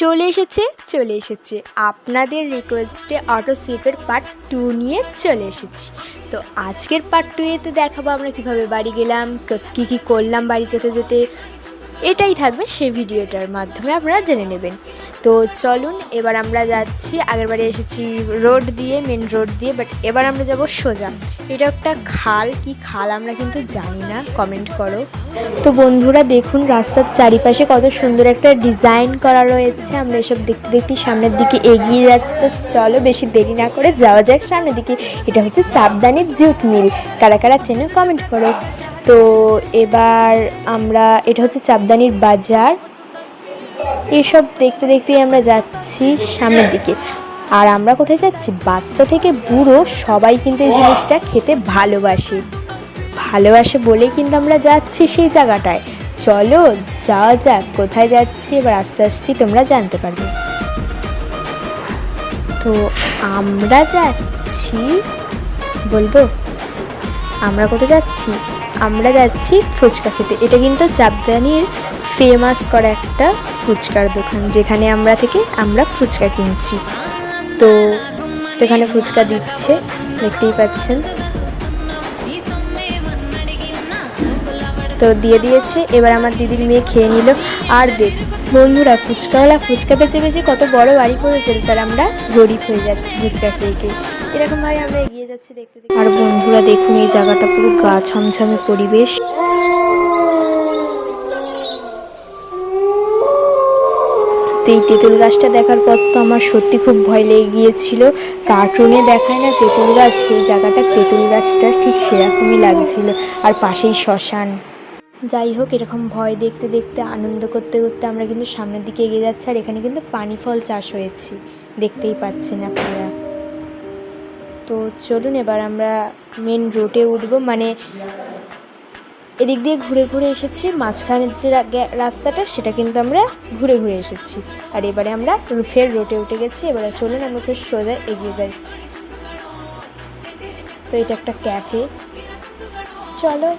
চলে এসেছে চলে এসেছে। আপনাদের রিকোয়েস্টে অটো সিপের পার্ট টু নিয়ে চলে এসেছি। তো আজকের পার্ট টু এতে দেখাবো আমরা কীভাবে বাড়ি গেলাম কি কি করলাম বাড়ি যেতে যেতে এটাই থাকবে সেই ভিডিওটার মাধ্যমে আপনারা জেনে নেবেন। তো চলুন, এবার আমরা যাচ্ছি। আগের বারে এসেছি রোড দিয়ে মেন রোড দিয়ে বাট এবার আমরা যাব সোজা। এটা একটা খাল, কি খাল আমরা কিন্তু জানি না কমেন্ট করো। তো বন্ধুরা, দেখুন রাস্তার চারিপাশে কত সুন্দর একটা ডিজাইন করা রয়েছে। আমরা এসব দেখতে দেখতে সামনের দিকে এগিয়ে যাচ্ছি। তো চলো, বেশি দেরি না করে যাওয়া যাক সামনের দিকে। এটা হচ্ছে চাপদানির জুট মিল। কারা কারা চেনে কমেন্ট করো। এবার আমরা, এটা হচ্ছে চাপদানির বাজার। এসব দেখতে দেখতেই আমরা যাচ্ছি সামনের দিকে। আর আমরা কোথায় যাচ্ছি? বাচ্চা থেকে বুড়ো সবাই কিন্তু এই জিনিসটা খেতে ভালোবাসে। ভালোবাসে বলেই কিন্তু আমরা যাচ্ছি সেই জায়গাটায়। চলো যাওয়া যাক, কোথায় যাচ্ছি? এবার আস্তে আস্তে তোমরা জানতে পারবে। তো আমরা যাচ্ছি, বলব? আমরা কোথায় যাচ্ছি? আমরা যাচ্ছি ফুচকা খেতে। এটা কিন্তু চাপজানির ফেমাস করা একটা ফুচকার দোকান, যেখানে আমরা থেকে আমরা ফুচকা কিনছি। তো, এখানে ফুচকা দিচ্ছে, দেখতেই পাচ্ছেন। তো দিয়ে দিয়েছে। এবার আমার দিদির মেয়ে খেয়ে নিল। আর দেখ, বন্ধুরা, ফুচকাওয়ালা ফুচকা বেচে বেচে কত বড় বাড়ি করে ফেলছে আর আমরা গরিব হয়ে যাচ্ছি ফুচকা খেয়ে খেয়ে। এরকমভাবে আমরা এগিয়ে যাচ্ছি দেখতে দেখতে। আর বন্ধুরা, দেখুন এই জায়গাটা পুরো গা ছমছমে পরিবেশ। তো এই তেঁতুল গাছটা দেখার পর তো আমার সত্যি খুব ভয় লেগে গিয়েছিল। কার্টুনে দেখায় না তেঁতুল গাছ, সেই জায়গাটা তেঁতুল গাছটা ঠিক সেরকমই লাগছিল। আর পাশেই শ্মশান। যাই হোক, এরকম ভয় দেখতে দেখতে, আনন্দ করতে করতে আমরা কিন্তু সামনের দিকে এগিয়ে যাচ্ছি আর এখানে কিন্তু পানি ফল চাষ হয়েছে। দেখতেই পাচ্ছেন আপনারা। তো চলুন, এবার আমরা মেন রোডে উঠবো। মানে এদিক দিয়ে ঘুরে ঘুরে এসেছি। মাঝখানের যে রাস্তাটা, সেটা কিন্তু আমরা ঘুরে ঘুরে এসেছি। আর এবারে আমরা ফের রোডে উঠে গেছি। এবারে চলুন, আমরা ফের সোজা এগিয়ে যাই। তো এটা একটা ক্যাফে চলো।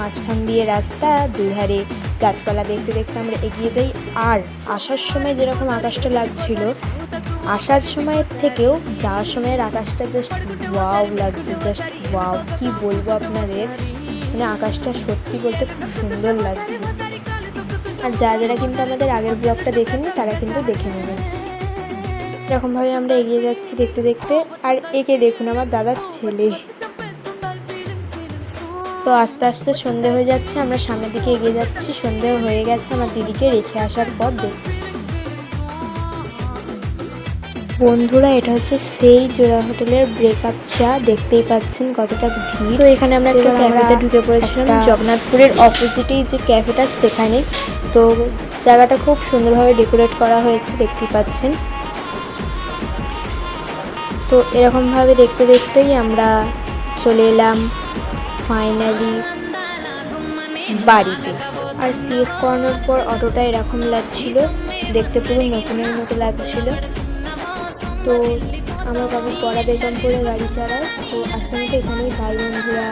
মাঝখান দিয়ে রাস্তা, দুধারে গাছপালা দেখতে দেখতে আমরা এগিয়ে যাই। আর আসার সময় যেরকম আকাশটা লাগছিল, আসার সময়ের থেকেও যাওয়ার সময়ের আকাশটা জাস্ট ওয়াও লাগছে জাস্ট ওয়াও কি বলব আপনাদের? মানে আকাশটা সত্যি বলতে খুব সুন্দর লাগছে। আর যারা যারা কিন্তু আমাদের আগের ব্লগটা দেখেনি তারা কিন্তু দেখে নেবেন। এরকমভাবে আমরা এগিয়ে যাচ্ছি দেখতে দেখতে। আর একে দেখুন, আমার দাদার ছেলে। তো আস্তে আস্তে সন্ধে হয়ে যাচ্ছে আমরা সামনের দিকে এগিয়ে যাচ্ছি। সন্ধে হয়ে গেছে আমার দিদিকে রেখে আসার পর দেখছি। বন্ধুরা এটা হচ্ছে সেই জোড়া হোটেলের ব্রেকআপ চা। দেখতেই পাচ্ছেন কতটা ভিড়। তো এখানে আমরা একটা ক্যাফেতে ঢুকে পড়েছিলাম জগন্নাথপুরের অপোজিটেই যে ক্যাফেটা সেখানে। তো জায়গাটা খুব সুন্দরভাবে ডেকোরেট করা হয়েছে দেখতেই পাচ্ছেন। তো এরকমভাবে দেখতে দেখতেই আমরা চলে এলাম। ফাইনালি বাড়িতে। আর সিএফ করানোর পর অটোটা এরকম লাগছিল, দেখতে পুরো নতুনের মতো লাগছিল। তো আমার বাবু পড়া বেতন করে গাড়ি চালায়। তো আজকে মতো এখানেই ভাই বন্ধুরা।